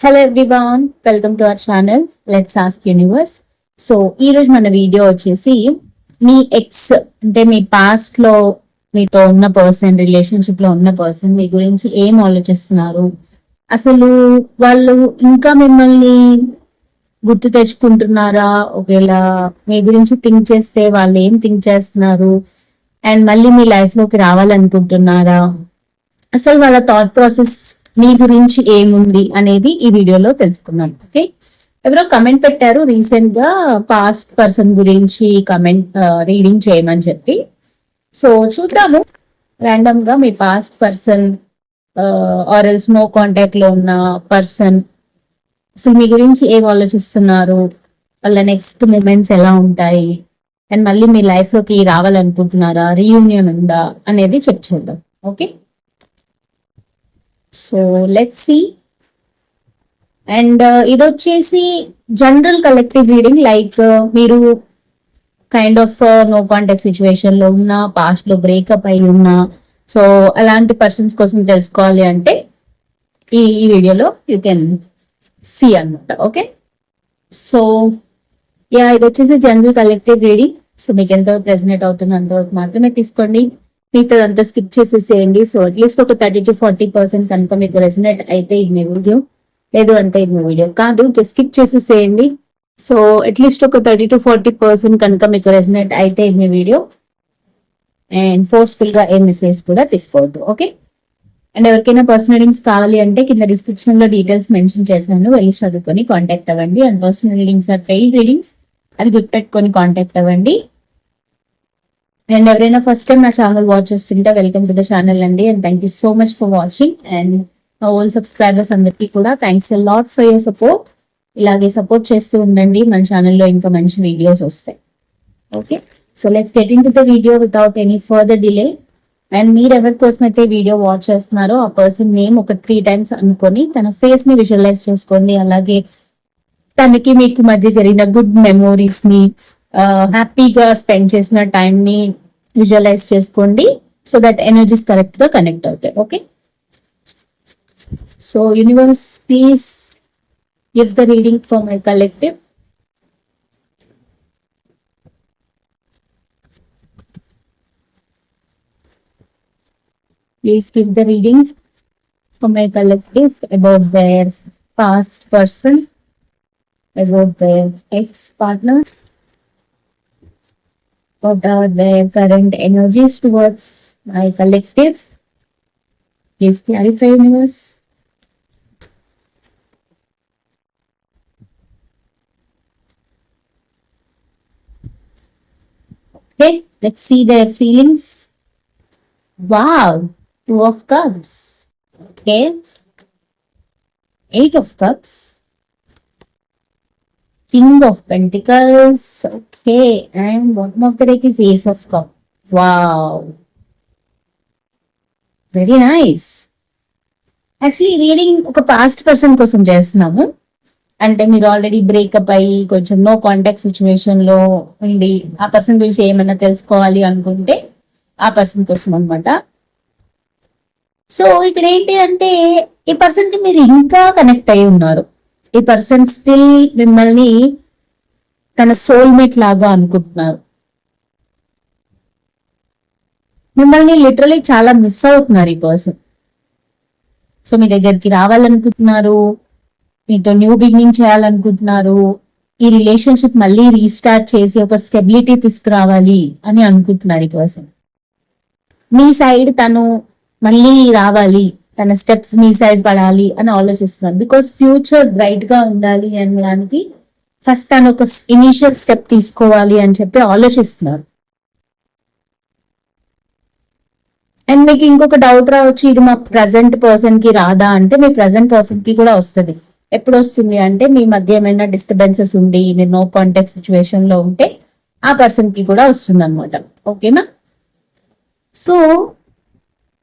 Hello everyone welcome to our channel let's ask universe so ఈ రోజు మన video వచ్చేసి మీ ఎక్స్ అంటే మీ పాస్ట్లో మీతో ఉన్న పర్సన్ రిలేషన్షిప్లో ఉన్న పర్సన్ మీ గురించి ఏం ఆలోచిస్తున్నారు? అసలు వాళ్ళు ఇంకా మిమ్మల్ని గుర్తు తెచ్చుకుంటున్నారా? ఒకవేళ మీ గురించి థింక్ చేస్తే వాళ్ళు ఏం థింక్ చేస్తున్నారు? అండ్ మళ్ళీ మీ లైఫ్లోకి రావాలనుకుంటున్నారా? అసలు వాళ్ళ థాట్ ప్రాసెస్ మీ గురించి ఏముంది అనేది ఈ వీడియోలో తెలుసుకుందాం ఓకే? ఎవరో కమెంట్ పెట్టారు రీసెంట్గా పాస్ట్ పర్సన్ గురించి కమెంట్ రీడింగ్ చేయమని చెప్పి. సో చూద్దాము. ర్యాండమ్గా మీ past person or else no కాంటాక్ట్లో ఉన్న పర్సన్ అసలు మీ గురించి ఏం ఆలోచిస్తున్నారు? వాళ్ళ నెక్స్ట్ మూమెంట్స్ ఎలా ఉంటాయి? అండ్ మళ్ళీ మీ లైఫ్లోకి రావాలనుకుంటున్నారా? రీయూనియన్ ఉందా? అనేది చెక్ చేద్దాం okay? So let see and ఇది వచ్చేసి జనరల్ కలెక్టివ్ రీడింగ్ లైక్ మీరు కైండ్ ఆఫ్ నో కాంటాక్ట్ సిచ్యువేషన్లో ఉన్న పాస్ట్లో బ్రేకప్ అయి ఉన్నా సో అలాంటి పర్సన్స్ కోసం తెలుసుకోవాలి అంటే ఈ ఈ వీడియోలో యూ కెన్ సి అన్నమాట ఓకే సో యా ఇది వచ్చేసి జనరల్ కలెక్టివ్ రీడింగ్ సో మీకు ఎంతవరకు రెసినేట్ అవుతుంది అంతవరకు మాత్రమే తీసుకోండి. మిగతా అంతా స్కిప్ చేసేసేయండి. సో అట్లీస్ట్ ఒక థర్టీ టు ఫార్టీ పర్సెంట్ కనుక మీకు రెసినేట్ అయితే ఇది మీ వీడియో లేదు అంటే ఇది మీ వీడియో కాదు. జస్ట్ స్కిప్ చేసేసేయండి. సో అట్లీస్ట్ ఒక థర్టీ టు ఫార్టీ పర్సెంట్ కనుక మీకు రెసినేట్ అయితే ఇది మీ వీడియో అండ్ ఫోర్స్ఫుల్గా ఏ మెసేజ్ కూడా తీసుకోవద్దు. ఓకే అండ్ ఎవరికైనా పర్సనల్ రీడింగ్స్ కావాలి అంటే కింద డిస్క్రిప్షన్లో డీటెయిల్స్ మెన్షన్ చేశాను. వెళ్ళి చదువుకొని కాంటాక్ట్ అవ్వండి. And personal readings or paid readings అది గుర్తుపెట్టుకొని కాంటాక్ట్ అవ్వండి. అండ్ ఎవరైనా ఫస్ట్ టైం నా ఛానల్ వాచ్ చేస్తుంటే వెల్కమ్ టు ద ఛానల్ అండి. And thank you so much for watching and మా ఓల్ సబ్స్క్రైబర్స్ అందరికీ కూడా thanks lot for your support ఇలాగే సపోర్ట్ చేస్తూ ఉండండి. మన ఛానల్లో ఇంకా మంచి వీడియోస్ వస్తాయి. Okay so let's get into the video without any further delay and మీరు ఎవరి కోసం అయితే వీడియో వాచ్ చేస్తున్నారో ఆ పర్సన్ నేమ్ ఒక త్రీ టైమ్స్ అనుకొని తన ఫేస్ని విజువలైజ్ చేసుకోండి. అలాగే తనకి మీకు మధ్య జరిగిన గుడ్ మెమోరీస్ని హ్యాపీగా స్పెండ్ చేసిన టైం ని విజువలైజ్ చేసుకోండి so that energies correct connect అవుతాయి okay so universe please give the reading for my collective please give the reading for my collective about their past person, about their ex partner, what their current energies towards my collective. Please clarify, universe. Okay, let's see their feelings. Wow, Two of Cups. Okay. Eight of Cups. King of Pentacles. Okay. And bottom of the deck is Ace of Cups. Wow. Very nice actually reading ఒక past person కోసం చేస్తున్నాము అంటే మీరు already breakup అయ్యి కొంచెం no contact సిచ్యువేషన్లో ఉండి ఆ పర్సన్ గురించి ఏమైనా తెలుసుకోవాలి అనుకుంటే ఆ పర్సన్ కోసం అనమాట సో ఇక్కడ ఏంటి అంటే ఈ పర్సన్కి మీరు ఇంకా కనెక్ట్ అయి ఉన్నారు ఈ పర్సన్ స్టిల్ మిమ్మల్ని తన సోల్మేట్ లాగా అనుకుంటున్నారు. మిమ్మల్ని లిటరలీ చాలా మిస్ అవుతున్నారు ఈ పర్సన్ సో మీ దగ్గరికి రావాలనుకుంటున్నారు. మీతో న్యూ బిగినింగ్ చేయాలనుకుంటున్నారు. ఈ రిలేషన్షిప్ మళ్ళీ రీస్టార్ట్ చేసి ఒక స్టెబిలిటీ తీసుకురావాలి అని అనుకుంటున్నారు ఈ పర్సన్ మీ సైడ్ తను మళ్ళీ రావాలి. తన స్టెప్స్ మీ సైడ్ పడాలి అని ఆలోచిస్తున్నారు బికాస్ ఫ్యూచర్ బ్రైట్గా ఉండాలి అనడానికి ఫస్ట్ తను ఒక ఇనిషియల్ స్టెప్ తీసుకోవాలి అని చెప్పి ఆలోచిస్తున్నారు అండ్ మీకు ఇంకొక డౌట్ రావచ్చు ఇది మా ప్రజెంట్ పర్సన్కి రాదా అంటే మీ ప్రజెంట్ పర్సన్కి కూడా వస్తుంది. ఎప్పుడు వస్తుంది అంటే మీ మధ్య ఏమైనా డిస్టర్బెన్సెస్ ఉండి మీరు నో కాంటాక్ట్ సిచ్యువేషన్లో ఉంటే ఆ పర్సన్కి కూడా వస్తుంది అనమాట ఓకేనా సో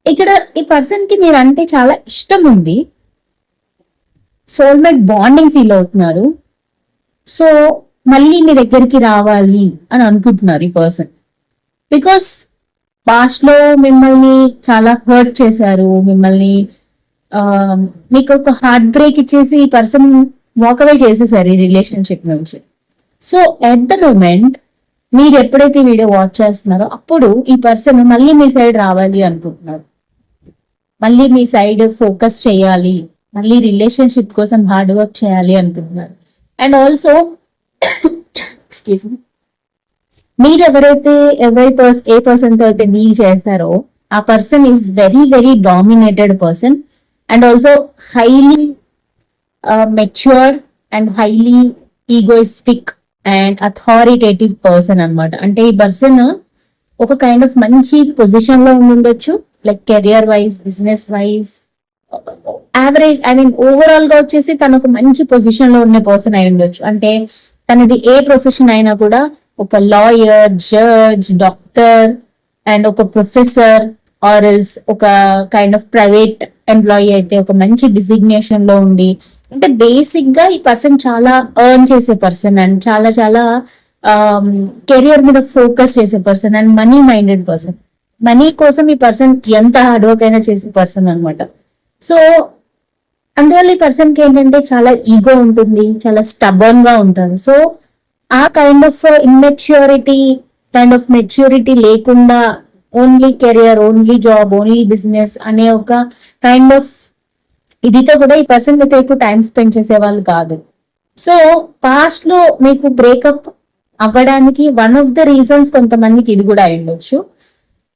ఇక్కడ ఈ పర్సన్కి మీరు అంటే చాలా ఇష్టం ఉంది సోల్మేట్ బాండింగ్ ఫీల్ అవుతున్నారు. సో మళ్ళీ మీ దగ్గరికి రావాలి అని అనుకుంటున్నారు ఈ పర్సన్ బికాస్ పాస్ట్లో మిమ్మల్ని చాలా హర్ట్ చేశారు. మిమ్మల్ని మీకు ఒక హార్ట్ బ్రేక్ ఇచ్చేసి ఈ పర్సన్ వాక్ అవే చేసేసారు ఈ రిలేషన్షిప్ నుంచి. సో ఎట్ ద మూమెంట్ మీరు ఎప్పుడైతే వీడియో వాచ్ చేస్తున్నారో అప్పుడు ఈ పర్సన్ మళ్ళీ మీ సైడ్ రావాలి అనుకుంటున్నారు. మళ్ళీ మీ సైడ్ ఫోకస్ చేయాలి. మళ్ళీ రిలేషన్షిప్ కోసం హార్డ్ వర్క్ చేయాలి అనుకుంటున్నారు అండ్ ఆల్సో ఎక్స్క్యూజ్ మీరు ఎవరైతే ఎవరి పర్సన్ ఏ పర్సన్తో అయితే డీల్ చేస్తారో ఆ person is very very dominated person and also highly matured and highly egoistic and authoritative person అన్నమాట. అంటే ఈ పర్సన్ ఒక కైండ్ ఆఫ్ మంచి పొజిషన్లో ఉండి ఉండొచ్చు like career wise business wise average I mean ఓవరాల్గా వచ్చేసి తను ఒక మంచి పొజిషన్లో ఉండే పర్సన్ అయి ఉండొచ్చు. అంటే తనది ఏ ప్రొఫెషన్ అయినా కూడా ఒక లాయర్ జడ్జ్ డాక్టర్ అండ్ ఒక ప్రొఫెసర్ ఆర్ ఎల్స్ ఒక కైండ్ ఆఫ్ ప్రైవేట్ ఎంప్లాయీ అయితే ఒక మంచి డిజిగ్నేషన్లో ఉండి అంటే బేసిక్గా ఈ పర్సన్ చాలా ఎర్న్ చేసే పర్సన్ అండ్ చాలా చాలా Um, కెరియర్ మీద ఫోకస్ చేసే person and money minded person money కోసం ఈ పర్సన్ ఎంత హార్డ్ వర్క్ అయినా చేసే పర్సన్ అనమాట సో అందువల్ల ఈ పర్సన్కి ఏంటంటే చాలా ఈగో ఉంటుంది చాలా స్టబర్న్గా ఉంటారు. సో ఆ kind of immaturity kind of maturity లేకుండా only career only job only business అనే ఒక కైండ్ ఆఫ్ ఇదితో కూడా ఈ పర్సన్ అయితే ఎక్కువ టైం స్పెండ్ చేసే వాళ్ళు కాదు. సో పాస్ట్లో మీకు బ్రేకప్ అవ్వడానికి వన్ ఆఫ్ ద రీజన్స్ కొంతమందికి ఇది కూడా అయి ఉండొచ్చు.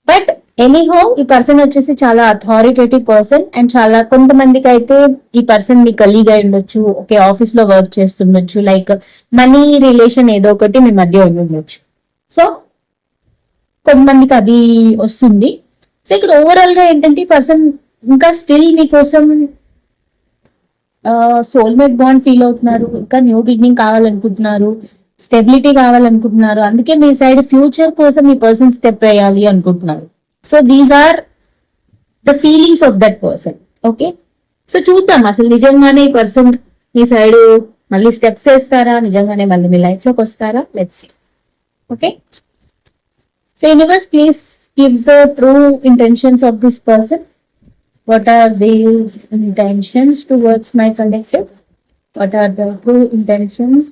బట్ ఎనీహో ఈ పర్సన్ వచ్చేసి చాలా అథారిటేటివ్ పర్సన్ అండ్ చాలా కొంతమందికి అయితే ఈ పర్సన్ మీ కలీగ్ అయి ఉండొచ్చు ఓకే ఆఫీస్లో వర్క్ చేస్తుండొచ్చు లైక్ మనీ రిలేషన్ ఏదో ఒకటి మీ మధ్య ఉండి ఉండొచ్చు. సో కొంతమందికి అది వస్తుంది. సో ఇక్కడ ఓవరాల్గా ఏంటంటే ఈ పర్సన్ ఇంకా స్టిల్ మీకోసం సోల్మేట్ బాండ్ ఫీల్ అవుతున్నారు ఇంకా న్యూ బిగినింగ్ కావాలనుకుంటున్నారు స్టెబిలిటీ కావాలనుకుంటున్నారు. అందుకే మీ సైడ్ ఫ్యూచర్ కోసం ఈ పర్సన్ స్టెప్ వేయాలి అనుకుంటున్నారు. So these are the feelings of that person okay so చూద్దాం. అసలు నిజంగానే ఈ పర్సన్ మీ సైడ్ మళ్ళీ స్టెప్స్ వేస్తారా? నిజంగానే మళ్ళీ మీ లైఫ్లోకి వస్తారా? Let's okay so universe please give the true intentions of this person what are the intentions towards my collective what are the true intentions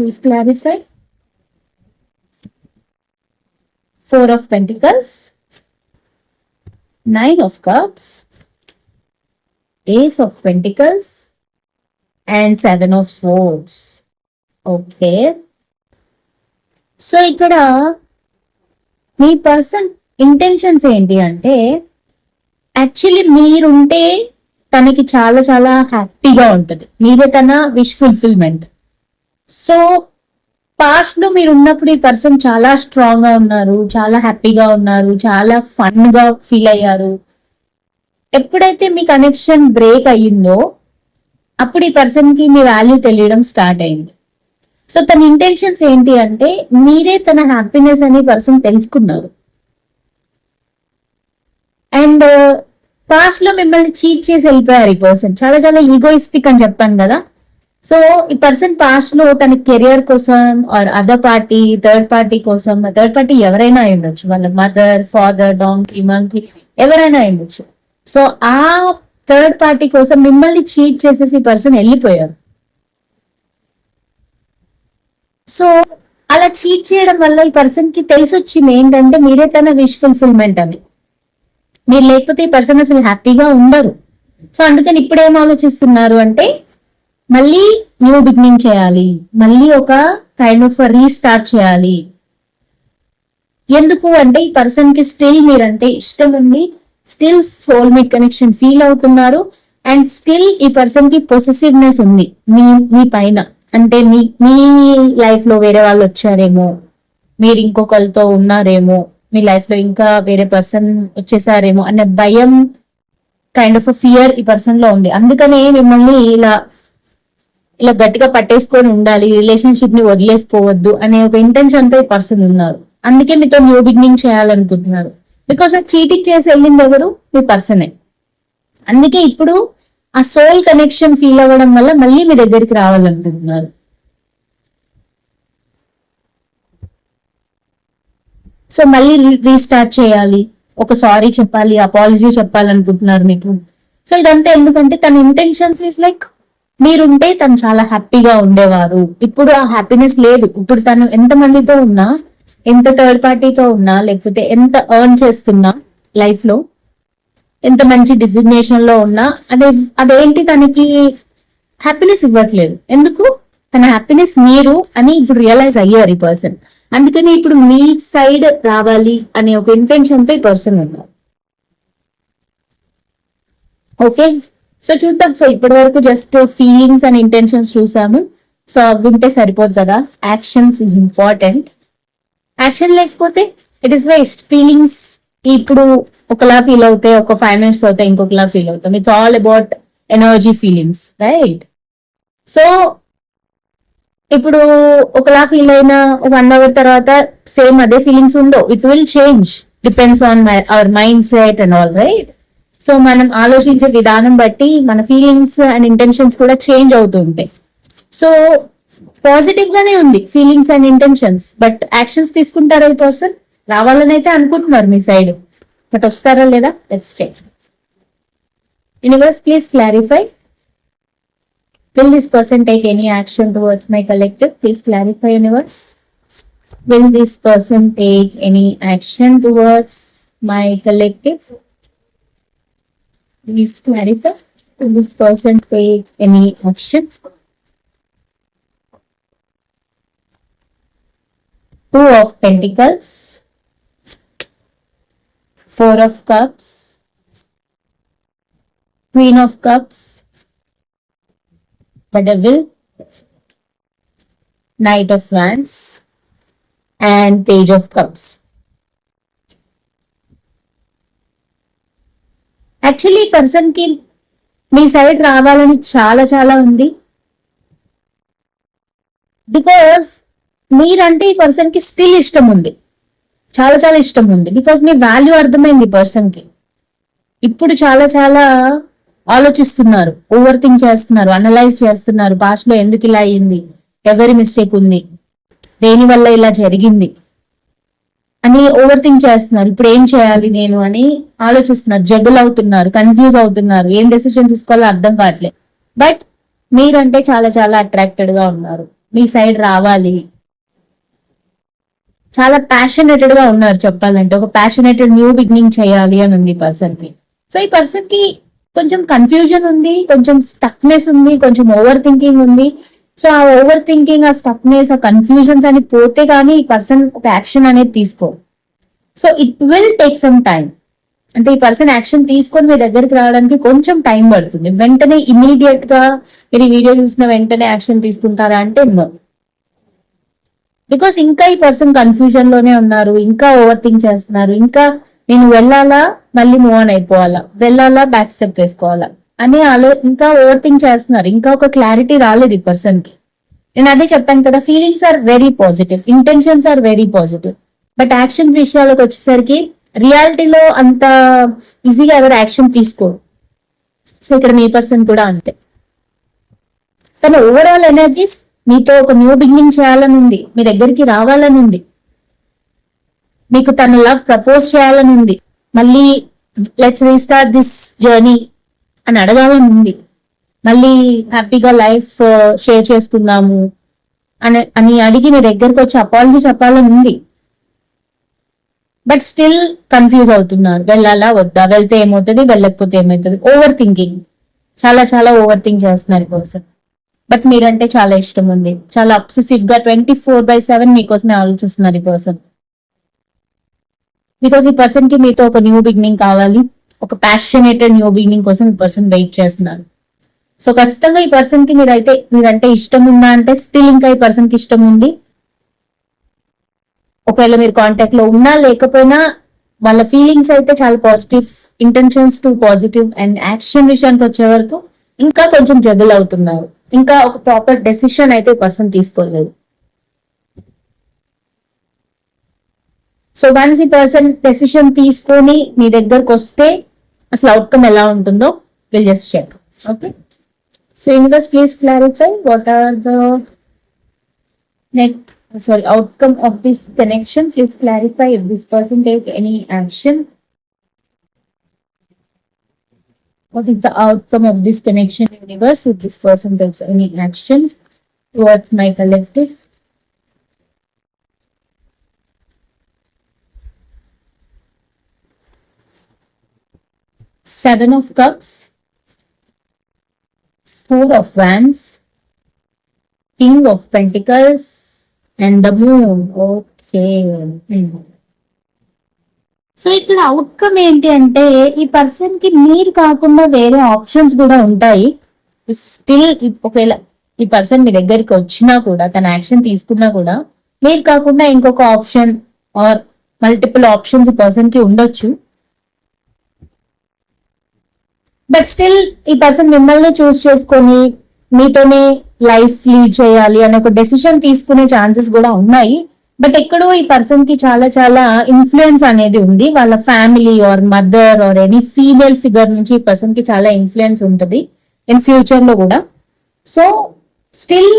please clarify four of pentacles nine of cups ace of pentacles and seven of swords okay so ఇక్కడ మీ person intentions ఏంటి అంటే actually మీరుంటే తనకి చాలా చాలా హ్యాపీగా ఉంటుంది. మీరే తన విష్ ఫుల్ఫిల్మెంట్ సో పాస్ట్లో మీరు ఉన్నప్పుడు ఈ పర్సన్ చాలా స్ట్రాంగ్గా ఉన్నారు చాలా హ్యాపీగా ఉన్నారు చాలా ఫన్గా ఫీల్ అయ్యారు. ఎప్పుడైతే మీ కనెక్షన్ బ్రేక్ అయ్యిందో అప్పుడు ఈ పర్సన్కి మీ వాల్యూ తెలియడం స్టార్ట్ అయింది. సో తన ఇంటెన్షన్స్ ఏంటి అంటే మీరే తన హ్యాపీనెస్ అనే పర్సన్ తెలుసుకున్నారు. అండ్ పాస్ట్ uh, లో మిమ్మల్ని చీట్ చేసి వెళ్ళిపోయారు ఈ పర్సన్ చాలా చాలా ఈగోయిస్టిక్ అని చెప్పాను కదా. సో ఈ పర్సన్ పాస్ట్లో తన కెరియర్ కోసం or other party third party కోసం థర్డ్ పార్టీ ఎవరైనా అయి ఉండొచ్చు వాళ్ళ మదర్ ఫాదర్ డాంకీ మంకీ ఎవరైనా అయి ఉండొచ్చు సో ఆ థర్డ్ పార్టీ కోసం మిమ్మల్ని చీట్ చేసేసి ఈ పర్సన్ వెళ్ళిపోయారు. సో అలా చీట్ చేయడం వల్ల ఈ పర్సన్కి తెలిసి వచ్చింది ఏంటంటే మీరే తన విష్ ఫుల్ఫిల్మెంట్ అని. మీరు లేకపోతే ఈ పర్సన్ అసలు హ్యాపీగా ఉండరు. సో అందుకని ఇప్పుడు ఏం ఆలోచిస్తున్నారు అంటే మళ్ళీ న్యూ బిగినింగ్ చేయాలి. మళ్ళీ ఒక కైండ్ ఆఫ్ రీస్టార్ట్ చేయాలి. ఎందుకు అంటే ఈ పర్సన్కి స్టిల్ మీరంటే ఇష్టం ఉంది. స్టిల్ సోల్మేట్ కనెక్షన్ ఫీల్ అవుతున్నారు. అండ్ స్టిల్ ఈ పర్సన్కి పొసెసివ్నెస్ ఉంది. మీ మీ పైన. అంటే మీ మీ లైఫ్లో వేరే వాళ్ళు వచ్చారేమో. మీరు ఇంకొకరితో ఉన్నారేమో. మీ లైఫ్లో ఇంకా వేరే పర్సన్ వచ్చేసారేమో అనే భయం కైండ్ ఆఫ్ ఫియర్ ఈ పర్సన్లో ఉంది. అందుకనే మిమ్మల్ని ఇలా ఇలా గట్టిగా పట్టేసుకొని ఉండాలి రిలేషన్షిప్ని వదిలేసుకోవద్దు అనే ఒక ఇంటెన్షన్తో పర్సన్ ఉన్నారు. అందుకే మీతో న్యూ బిగినింగ్ చేయాలనుకుంటున్నారు. బికాస్ ఆ చీటింగ్ చేసి వెళ్ళింది ఎవరు? మీ పర్సనే అందుకే ఇప్పుడు ఆ సోల్ కనెక్షన్ ఫీల్ అవ్వడం వల్ల మళ్ళీ మీ దగ్గరికి రావాలనుకుంటున్నారు. సో మళ్ళీ రీస్టార్ట్ చేయాలి. ఒక సారీ చెప్పాలి అపాలజీ చెప్పాలనుకుంటున్నారు మీకు. సో ఇదంతా ఎందుకంటే తన ఇంటెన్షన్స్ ఇస్ లైక్ మీరుంటే తను చాలా హ్యాపీగా ఉండేవారు. ఇప్పుడు ఆ హ్యాపీనెస్ లేదు. ఇప్పుడు తను ఎంత మందితో ఉన్నా ఎంత థర్డ్ పార్టీతో ఉన్నా లేకపోతే ఎంత ఎర్న్ చేస్తున్నా లైఫ్లో ఎంత మంచి డిజిగ్నేషన్లో ఉన్నా అదే అదేంటి తనకి హ్యాపీనెస్ ఇవ్వట్లేదు. ఎందుకు? తన హ్యాపీనెస్ మీరు అని ఇప్పుడు రియలైజ్ అయ్యారు ఈ పర్సన్. అందుకని ఇప్పుడు మీ సైడ్ రావాలి అనే ఒక ఇంటెన్షన్తో ఈ పర్సన్ ఉన్నారు. ఓకే? సో చూద్దాం. సో ఇప్పటి వరకు జస్ట్ ఫీలింగ్స్ అండ్ ఇంటెన్షన్స్ చూసాము. సో అవి ఉంటే సరిపోదు కదా. యాక్షన్స్ ఇస్ ఇంపార్టెంట్ యాక్షన్ లేకపోతే ఇట్ ఇస్ వేస్ట్ ఫీలింగ్స్ ఇప్పుడు ఒకలా ఫీల్ అవుతాయి ఒక ఫైవ్ మినిట్స్ అవుతాయి ఇంకొకలా ఫీల్ అవుతాం. It's all about energy feelings right so ఇప్పుడు ఒకలా ఫీల్ అయిన వన్ అవర్ తర్వాత సేమ్ అదే ఫీలింగ్స్ ఉండవు. It will change depends on my our mindset and all right so మనం ఆలోచించే విధానం బట్టి మన ఫీలింగ్స్ అండ్ ఇంటెన్షన్స్ కూడా చేంజ్ అవుతూ ఉంటాయి. సో పాజిటివ్ గానే ఉంది feelings and intentions but actions తీసుకుంటారా ఈ పర్సన్ రావాలని అయితే అనుకుంటున్నారు మీ సైడ్ బట్ వస్తారా లేదా? Let's check universe please clarify will this person take any action towards my collective please clarify universe will this person take any action towards my collective Please clarify. Will this person take any action? Two of Pentacles. Four of Cups. Queen of Cups. The Devil. Knight of Wands. And Page of Cups. Actually ఈ పర్సన్కి మీ side రావాలని చాలా చాలా ఉంది. Because మీరంటే ఈ పర్సన్కి still ఇష్టం ఉంది. చాలా చాలా ఇష్టం ఉంది. బికాస్ మీ వాల్యూ అర్థమైంది ఈ పర్సన్కి. ఇప్పుడు చాలా చాలా ఆలోచిస్తున్నారు. ఓవర్ థింక్ చేస్తున్నారు. అనలైజ్ చేస్తున్నారు. భాషలో ఎందుకు ఇలా అయింది? ఎవరి మిస్టేక్ ఉంది. దేని వల్ల ఇలా జరిగింది? అని ఓవర్ థింక్ చేస్తున్నారు. ఇప్పుడు ఏం చేయాలి నేను అని ఆలోచిస్తున్నారు. జగల్ అవుతున్నారు కన్ఫ్యూజ్ అవుతున్నారు. ఏం డెసిషన్ తీసుకోవాలో అర్థం కావట్లేదు. బట్ మీరంటే చాలా చాలా అట్రాక్టెడ్గా ఉన్నారు. మీ సైడ్ రావాలి. చాలా ప్యాషనేటెడ్గా ఉన్నారు చెప్పాలంటే. ఒక ప్యాషనేటెడ్ న్యూ బిగినింగ్ చేయాలి అని ఉంది పర్సన్కి. సో ఈ పర్సన్కి కొంచెం కన్ఫ్యూజన్ ఉంది కొంచెం స్టక్నెస్ ఉంది కొంచెం ఓవర్ థింకింగ్ ఉంది. సో ఆ ఓవర్ థింకింగ్ ఆ స్టఫ్నెస్ ఆ కన్ఫ్యూజన్స్ అని పోతే కానీ ఈ పర్సన్ ఒక యాక్షన్ అనేది తీసుకో. So it will take some time అంటే ఈ పర్సన్ యాక్షన్ తీసుకొని మీ దగ్గరికి రావడానికి కొంచెం టైం పడుతుంది. వెంటనే ఇమీడియట్గా మీరు వీడియో చూసిన వెంటనే యాక్షన్ తీసుకుంటారా అంటే నో బికాస్ ఇంకా ఈ పర్సన్ కన్ఫ్యూజన్లోనే ఉన్నారు ఇంకా ఓవర్ థింక్ చేస్తున్నారు ఇంకా నేను వెళ్ళాలా మళ్ళీ మూవ్ ఆన్ అయిపోవాలా వెళ్ళాలా బ్యాక్ స్టెప్ వేసుకోవాలా. అని ఆలో ఇంకా ఓవర్ థింక్ చేస్తున్నారు. ఇంకా ఒక క్లారిటీ రాలేదు ఈ పర్సన్కి నేను అదే చెప్పాను కదా feelings are very positive. Intentions are very positive. But action విషయాలకు వచ్చేసరికి రియాలిటీలో అంత ఈజీగా ఎవరు యాక్షన్ తీసుకోరు. సో ఇక్కడ మీ పర్సన్ కూడా అంతే. తన ఓవరాల్ ఎనర్జీస్ మీతో ఒక న్యూ బిగినింగ్ చేయాలని ఉంది. మీ దగ్గరికి రావాలని ఉంది. మీకు తన లవ్ ప్రపోజ్ చేయాలని ఉంది. మళ్ళీ లెట్స్ రీస్టార్ట్ దిస్ జర్నీ అని అడగాలని ఉంది మళ్ళీ హ్యాపీగా లైఫ్ షేర్ చేసుకుందాము అని అని అడిగి మీ దగ్గరకు వచ్చి అపాలజీ చెప్పాలని ఉంది. బట్ స్టిల్ కన్ఫ్యూజ్ అవుతున్నారు. వెళ్ళాలా వద్దా? వెళ్తే ఏమవుతుంది వెళ్ళకపోతే ఏమవుతుంది? ఓవర్ థింకింగ్ చాలా చాలా ఓవర్ థింక్ చేస్తున్నారు కోసం బట్ మీరంటే చాలా ఇష్టం ఉంది. చాలా అబ్సెసివ్గా ట్వంటీ ఫోర్ బై సెవెన్ మీకోసమే ఆలోచిస్తున్నారు ఈ పర్సన్. బికాస్ ఈ పర్సన్కి మీతో ఒక న్యూ బిగినింగ్ కావాలి. ఒక ప్యాషనేటెడ్ న్యూ బిగినింగ్ కోసం ఈ పర్సన్ వెయిట్ చేస్తున్నారు. సో ఖచ్చితంగా ఈ పర్సన్కి మీరైతే మీరంటే ఇష్టం ఉందా అంటే స్టిల్ ఇంకా ఈ పర్సన్కి ఇష్టం ఉంది. ఒకవేళ మీరు కాంటాక్ట్లో ఉన్నా లేకపోయినా వాళ్ళ ఫీలింగ్స్ అయితే చాలా positive intentions to positive and action విషయానికి వచ్చే వరకు ఇంకా కొంచెం జగల్ అవుతున్నారు. ఇంకా ఒక ప్రాపర్ డెసిషన్ అయితే పర్సన్ తీసుకోలేదు. సో వన్స్ ఈ పర్సన్ డెసిషన్ తీసుకొని మీ దగ్గరకు వస్తే అసలు అవుట్కమ్ ఎలా ఉంటుందో will just check okay so universe please clarify what are the next sorry outcome of this connection please clarify if this person take any action What is the outcome of this connection universe if this person takes any action towards my collectives? Seven of Cups, Four of Wands, King of Pentacles, and the Moon. Okay. So ఇక్కడ outcome ఏంటి అంటే ఈ పర్సన్కి మీరు కాకుండా వేరే options కూడా ఉంటాయి. ఇఫ్ స్టిల్ ఒకవేళ ఈ పర్సన్ మీ దగ్గరికి వచ్చినా కూడా తన యాక్షన్ తీసుకున్నా కూడా మీరు కాకుండా ఇంకొక ఆప్షన్ ఆర్ మల్టిపుల్ ఆప్షన్స్ ఈ పర్సన్కి ఉండొచ్చు. బట్ స్టిల్ ఈ పర్సన్ మిమ్మల్ని చూస్ చేసుకొని మీతోనే లైఫ్ లీడ్ చేయాలి అనే ఒక డెసిషన్ తీసుకునే ఛాన్సెస్ కూడా ఉన్నాయి. బట్ ఎక్కడో ఈ పర్సన్కి చాలా చాలా ఇన్ఫ్లుయెన్స్ అనేది ఉంది. వాళ్ళ family or mother or any female figure నుంచి ఈ పర్సన్కి చాలా ఇన్ఫ్లుయెన్స్ ఉంటుంది. ఇన్ ఫ్యూచర్లో కూడా. సో స్టిల్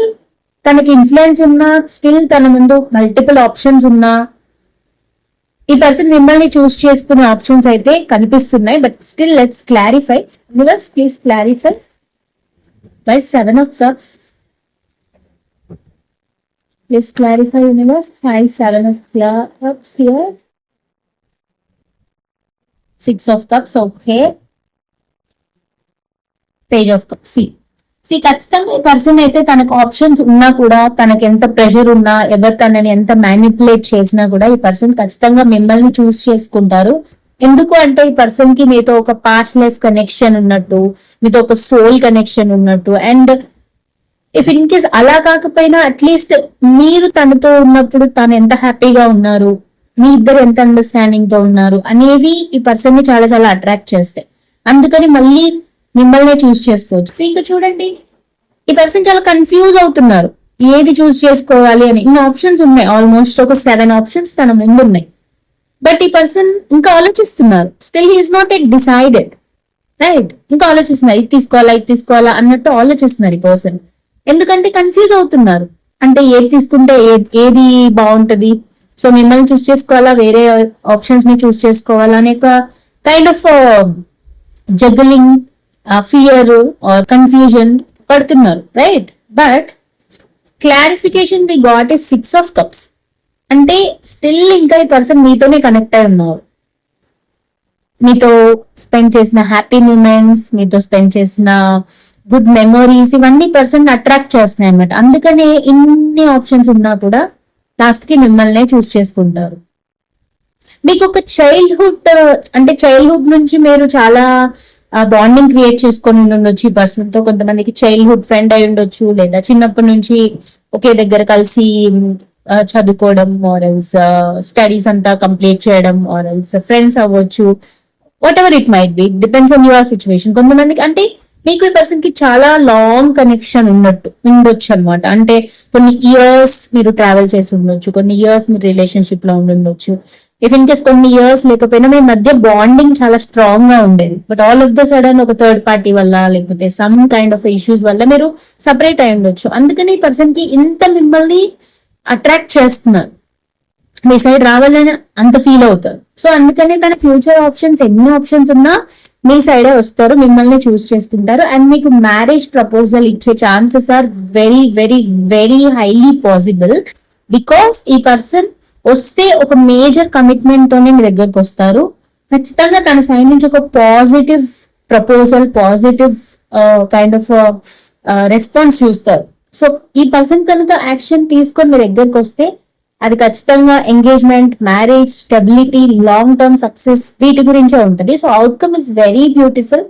తనకి ఇన్ఫ్లుయెన్స్ ఉన్నా స్టిల్ తన ముందు మల్టిపుల్ ఆప్షన్స్ ఉన్నా ఈ పర్సన్ మిమ్మల్ని చూస్ చేసుకునే ఆప్షన్స్ అయితే కనిపిస్తున్నాయి but still let's clarify universe please clarify by seven of cups please clarify universe hi seven of cups here six of cups okay page of cups see see ఖచ్చితంగా ఈ person అయితే తనకు options ఉన్నా కూడా తనకి ఎంత ప్రెషర్ ఉన్నా ఎవరు తనని ఎంత మ్యానిపులేట్ చేసినా కూడా ఈ పర్సన్ ఖచ్చితంగా మిమ్మల్ని చూస్ చేసుకుంటారు. ఎందుకు అంటే ఈ పర్సన్కి మీతో ఒక పాస్ట్ లైఫ్ కనెక్షన్ ఉన్నట్టు మీతో ఒక సోల్ కనెక్షన్ ఉన్నట్టు అండ్ ఇఫ్ ఇన్ కేస్ అలా కాకపోయినా అట్లీస్ట్ మీరు తనతో ఉన్నప్పుడు తను ఎంత హ్యాపీగా ఉన్నారు మీ ఇద్దరు ఎంత అండర్స్టాండింగ్తో ఉన్నారు అనేవి ఈ పర్సన్ని చాలా చాలా అట్రాక్ట్ చేస్తాయి. అందుకని మళ్ళీ మిమ్మల్నే చూస్ చేసుకోవచ్చు. ఇంకా చూడండి. ఈ పర్సన్ చాలా కన్ఫ్యూజ్ అవుతున్నారు. ఏది చూస్ చేసుకోవాలి అని. ఇన్ని ఆప్షన్స్ ఉన్నాయి. ఆల్మోస్ట్ ఒక సెవెన్ ఆప్షన్స్ తన ముందు ఉన్నాయి. బట్ ఈ పర్సన్ ఇంకా ఆలోచిస్తున్నారు. Still he is not at decided. Right? ఇంకా ఆలోచిస్తున్నారు. ఇది తీసుకోవాలా ఇది తీసుకోవాలా అన్నట్టు ఆలోచిస్తున్నారు ఈ పర్సన్. ఎందుకంటే కన్ఫ్యూజ్ అవుతున్నారు. అంటే ఏది తీసుకుంటే ఏది బాగుంటది? సో మిమ్మల్ని చూస్ చేసుకోవాలా? వేరే ఆప్షన్స్ని చూస్ చేసుకోవాలా? అనే ఒక kind of juggling fear or confusion పడుతున్నారు right but clarification we got is six of cups అంటే స్టిల్ ఇంకా ఈ పర్సన్ మీతోనే కనెక్ట్ అయి ఉన్నారు. మీతో స్పెండ్ చేసిన హ్యాపీ మూమెంట్స్ మీతో స్పెండ్ చేసిన గుడ్ మెమోరీస్ ఇవన్నీ పర్సన్ అట్రాక్ట్ చేస్తున్నాయి అనమాట అందుకనే ఇన్ని ఆప్షన్స్ ఉన్నా కూడా లాస్ట్కి మిమ్మల్నే చూస్ చేసుకుంటారు. మీకు ఒక చైల్డ్హుడ్ అంటే చైల్డ్హుడ్ నుంచి మీరు చాలా బాండింగ్ క్రియేట్ చేసుకొని ఉండొచ్చు ఈ పర్సన్తో కొంతమందికి చైల్డ్హుడ్ ఫ్రెండ్ అయి ఉండొచ్చు లేదా చిన్నప్పటి నుంచి ఒకే దగ్గర కలిసి చదువుకోవడం చదువుకోవడం ఆర్ఎల్స్ స్టడీస్ అంతా కంప్లీట్ చేయడం ఆర్ఎల్స్ ఫ్రెండ్స్ అవ్వచ్చు. Whatever it might be depends on your situation కొంతమందికి అంటే మీకు ఈ పర్సన్కి చాలా లాంగ్ కనెక్షన్ ఉన్నట్టు ఉండొచ్చు అనమాట అంటే కొన్ని ఇయర్స్ మీరు ట్రావెల్ చేసి ఉండొచ్చు కొన్ని ఇయర్స్ మీరు రిలేషన్షిప్లో ఉండొచ్చు. ఇఫ్ ఇన్ కేస్ కొన్ని ఇయర్స్ లేకపోయినా మీ మధ్య బాండింగ్ చాలా స్ట్రాంగ్గా ఉండేది. But all of the sudden ఒక థర్డ్ పార్టీ వల్ల లేకపోతే సమ్ కైండ్ ఆఫ్ ఇష్యూస్ వల్ల మీరు సపరేట్ అయి ఉండొచ్చు. అందుకని ఈ పర్సన్కి ఇంత మిమ్మల్ని అట్రాక్ట్ చేస్తున్నారు. మీ సైడ్ రావాలని అంత ఫీల్ అవుతారు. సో అందుకనే తన ఫ్యూచర్ ఆప్షన్స్ ఎన్ని ఆప్షన్స్ ఉన్నా మీ సైడే వస్తారు మిమ్మల్ని చూస్ చేసుకుంటారు. అండ్ మీకు మ్యారేజ్ ప్రపోజల్ ఇచ్చే chances are very very very highly possible because ఈ పర్సన్ వస్తే ఒక మేజర్ కమిట్మెంట్ తోనే మీ దగ్గరకు వస్తారు. ఖచ్చితంగా తన సైడ్ నుంచి ఒక positive proposal positive kind of response చూస్తారు. సో ఈ పర్సన్ కనుక యాక్షన్ తీసుకొని మీ దగ్గరకు వస్తే అది ఖచ్చితంగా engagement marriage stability long term success వీటి గురించే ఉంటుంది. So outcome is very beautiful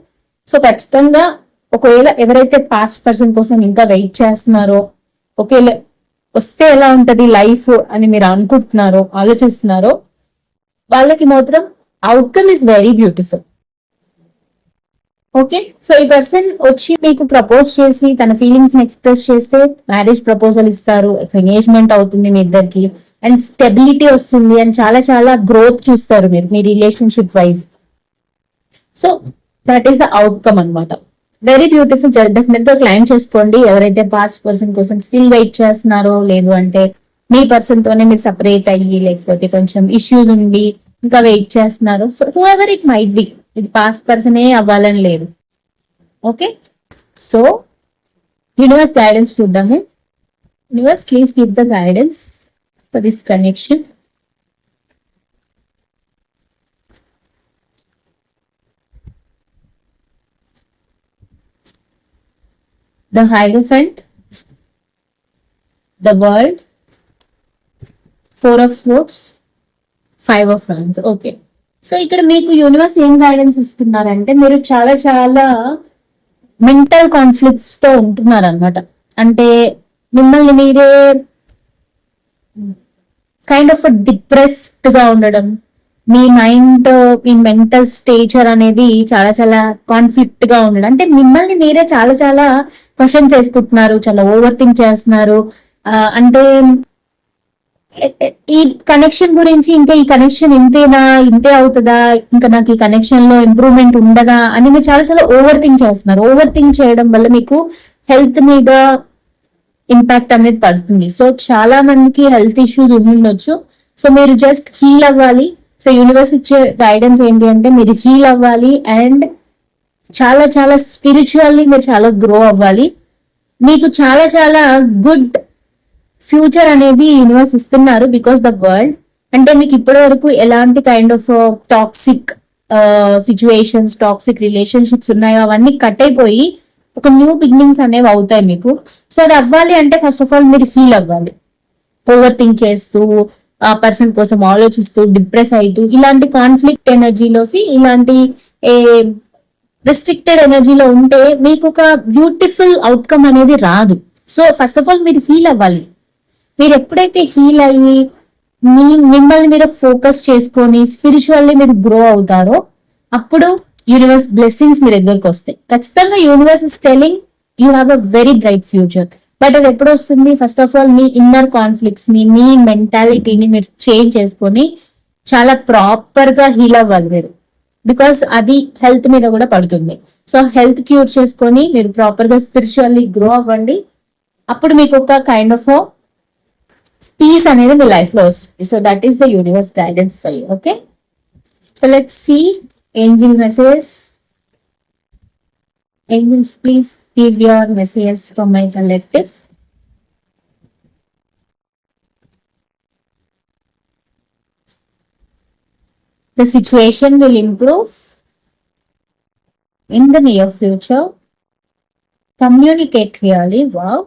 so ఖచ్చితంగా ఒకవేళ ఎవరైతే పాస్ట్ పర్సన్ కోసం ఇంకా వెయిట్ చేస్తున్నారో ఒకవేళ వస్తే ఎలా ఉంటది లైఫ్ అని మీరు అనుకుంటున్నారో ఆలోచిస్తున్నారో వాళ్ళకి మాత్రం outcome is very beautiful okay so ఈ పర్సన్ వచ్చి మీకు ప్రపోజ్ చేసి తన ఫీలింగ్స్ని ఎక్స్ప్రెస్ చేస్తే మ్యారేజ్ ప్రపోజల్ ఇస్తారు ఎంగేజ్మెంట్ అవుతుంది మీ ఇద్దరికి అండ్ స్టెబిలిటీ వస్తుంది అండ్ చాలా చాలా గ్రోత్ చూస్తారు మీరు మీ relationship wise so that is the outcome అన్నమాట. వెరీ బ్యూటిఫుల్ డెఫినెట్గా క్లైమ్ చేసుకోండి. ఎవరైతే పాస్ట్ పర్సన్ కోసం స్టిల్ వెయిట్ చేస్తున్నారో లేదు అంటే మీ పర్సన్ తోనే మీరు సపరేట్ అయ్యి లేకపోతే కొంచెం ఇష్యూస్ ఉండి ఇంకా వెయిట్ చేస్తున్నారు so whoever it might be ఇది పాస్ట్ పర్సనే అవ్వాలని లేదు. ఓకే సో యూనివర్స్ గైడెన్స్ చూద్దాము. Universe please give the guidance for this connection the Hierophant, the World, Four of Swords, Five of Wands. Okay so ఇక్కడ మీకు universe ఏం guidance ఇస్తున్నారంటే మీరు చాలా చాలా మెంటల్ కాన్ఫ్లిక్ట్స్తో ఉంటున్నారనమాట అంటే మిమ్మల్ని మీరే కైండ్ ఆఫ్ డిప్రెస్డ్గా ఉండడం మీ మైండ్ మీ మెంటల్ స్టేచర్ అనేది చాలా చాలా కాన్ఫ్లిక్ట్గా ఉండడం. అంటే మిమ్మల్ని మీరే చాలా చాలా క్వశ్చన్స్ వేసుకుంటున్నారు చాలా ఓవర్ థింక్ చేస్తున్నారు అంటే ఈ కనెక్షన్ గురించి ఇంకా ఈ కనెక్షన్ ఇంతేనా ఇంతే అవుతుందా ఇంకా నాకు ఈ కనెక్షన్లో ఇంప్రూవ్మెంట్ ఉండదా అని మీరు చాలా చాలా ఓవర్ థింక్ చేస్తున్నారు. ఓవర్ థింక్ చేయడం వల్ల మీకు హెల్త్ మీద ఇంపాక్ట్ అనేది పడుతుంది. సో చాలా మందికి హెల్త్ ఇష్యూస్ ఉండొచ్చు. సో మీరు జస్ట్ హీల్ అవ్వాలి. సో యూనివర్స్ ఇచ్చే గైడెన్స్ ఏంటి అంటే మీరు హీల్ అవ్వాలి అండ్ చాలా చాలా స్పిరిచువల్లీ మీరు చాలా గ్రో అవ్వాలి. మీకు చాలా చాలా గుడ్ ఫ్యూచర్ అనేది యూనివర్స్ ఇస్తున్నారు బికాస్ ద వరల్డ్ అంటే మీకు ఇప్పటి వరకు ఎలాంటి kind of toxic situations toxic relationships ఉన్నాయో అవన్నీ కట్ అయిపోయి ఒక న్యూ బిగినింగ్స్ అనేవి అవుతాయి మీకు. సో అది అవ్వాలి అంటే ఫస్ట్ ఆఫ్ ఆల్ మీరు హీల్ అవ్వాలి. ఓవర్ థింక్ చేస్తూ పర్సన్ కోసం ఆలోచిస్తూ డిప్రెస్ అవుతూ ఇలాంటి కాన్ఫ్లిక్ట్ ఎనర్జీలోసి ఇలాంటి ఏ రెస్ట్రిక్టెడ్ ఎనర్జీలో ఉంటే మీకు ఒక బ్యూటిఫుల్ అవుట్కమ్ అనేది రాదు. సో ఫస్ట్ ఆఫ్ ఆల్ మీరు హీల్ అవ్వాలి. మీరు ఎప్పుడైతే హీల్ అయ్యి మీ మిమ్మల్ని మీరు ఫోకస్ చేసుకొని స్పిరిచువల్లీ మీరు గ్రో అవుతారో అప్పుడు యూనివర్స్ బ్లెస్సింగ్స్ మీ దగ్గరకు వస్తాయి. ఖచ్చితంగా universe is telling you have a very bright future but అది ఎప్పుడు వస్తుంది? ఫస్ట్ ఆఫ్ ఆల్ మీ ఇన్నర్ కాన్ఫ్లిక్ట్స్ని మీ మెంటాలిటీని మీరు చేంజ్ చేసుకొని చాలా ప్రాపర్గా హీల్ అవ్వాలి మీరు. బికాస్ అది హెల్త్ మీద కూడా పడుతుంది. సో హెల్త్ క్యూర్ చేసుకొని మీరు ప్రాపర్గా స్పిరిచువల్లీ గ్రో అవ్వండి. అప్పుడు మీకు ఒక కైండ్ ఆఫ్ పీస్ అనేది మీ లైఫ్లో వస్తుంది. So that is the universe guidance for you okay so let see angel message Angels, please give your messages for my collective. The situation will improve in the near future. Communicate clearly. Wow.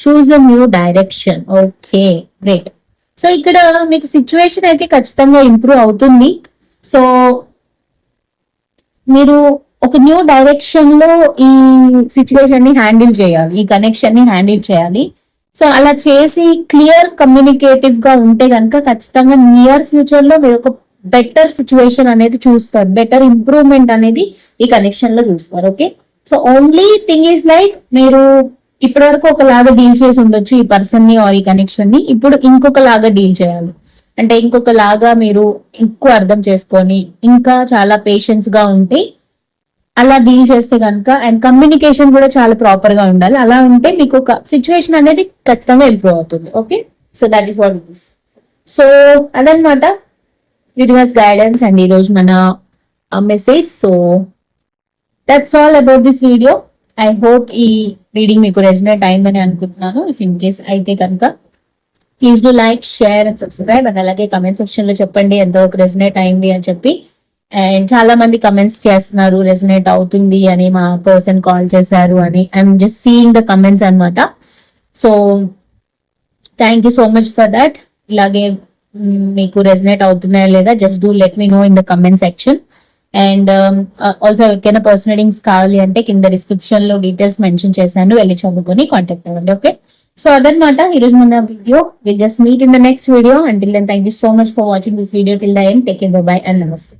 Choose a new direction okay great so ఇక్కడ మీకు situation అయితే ఖచ్చితంగా improve అవుతుంది so మీరు ఒక new డైరెక్షన్లో ఈ సిచ్యువేషన్ని హ్యాండిల్ చేయాలి ఈ కనెక్షన్ని హ్యాండిల్ చేయాలి. సో అలా చేసి క్లియర్ కమ్యూనికేటివ్గా ఉంటే కనుక ఖచ్చితంగా నియర్ ఫ్యూచర్లో మీరు ఒక బెటర్ సిచ్యువేషన్ అనేది చూస్తారు. బెటర్ ఇంప్రూవ్మెంట్ అనేది ఈ కనెక్షన్లో చూస్తారు okay so only thing is like మీరు ఇప్పటి వరకు ఒకలాగా డీల్ చేసి ఉండొచ్చు ఈ పర్సన్ని ఆర్ ఈ కనెక్షన్ని. ఇప్పుడు ఇంకొకలాగా డీల్ చేయాలి. అంటే ఇంకొకలాగా మీరు ఎక్కువ అర్థం చేసుకొని ఇంకా చాలా పేషెన్స్గా ఉంటే అలా డీల్ చేస్తే కనుక అండ్ కమ్యూనికేషన్ కూడా చాలా ప్రాపర్గా ఉండాలి. అలా ఉంటే మీకు ఒక సిచ్యువేషన్ అనేది ఖచ్చితంగా ఇంప్రూవ్ అవుతుంది. Okay so that is what it is so అదనమాట యూనివర్స్ గైడెన్స్ అండ్ ఈరోజు మన message so that's all about this video I hope ఈ రీడింగ్ మీకు రెజినేట్ అయిందని అనుకుంటున్నాను. ఇఫ్ ఇన్ కేస్ అయితే కనుక please do like share and subscribe and అలాగే కమెంట్ సెక్షన్లో చెప్పండి ఎంతవరకు రెజినేట్ అయింది అని చెప్పి. అండ్ చాలా మంది కమెంట్స్ చేస్తున్నారు రెసినేట్ అవుతుంది అని మా పర్సన్ కాల్ చేశారు అని. I'm just seeing the comments అన్నమాట. So thank you so much for that ఇలాగే మీకు రెజినేట్ అవుతున్నాయా లేదా just do let me know in the comment section and also ఎవరికైనా పర్సనల్ రీడింగ్స్ కావాలి అంటే కింద డిస్క్రిప్షన్లో డీటెయిల్స్ మెన్షన్ చేశాను వెళ్ళి చదువుకొని కాంటాక్ట్ అవ్వండి ఓకే సో అదనమాట ఈరోజు మన video will just meet in the next video and till then thank you so much for watching this video till the end take in bye and namaste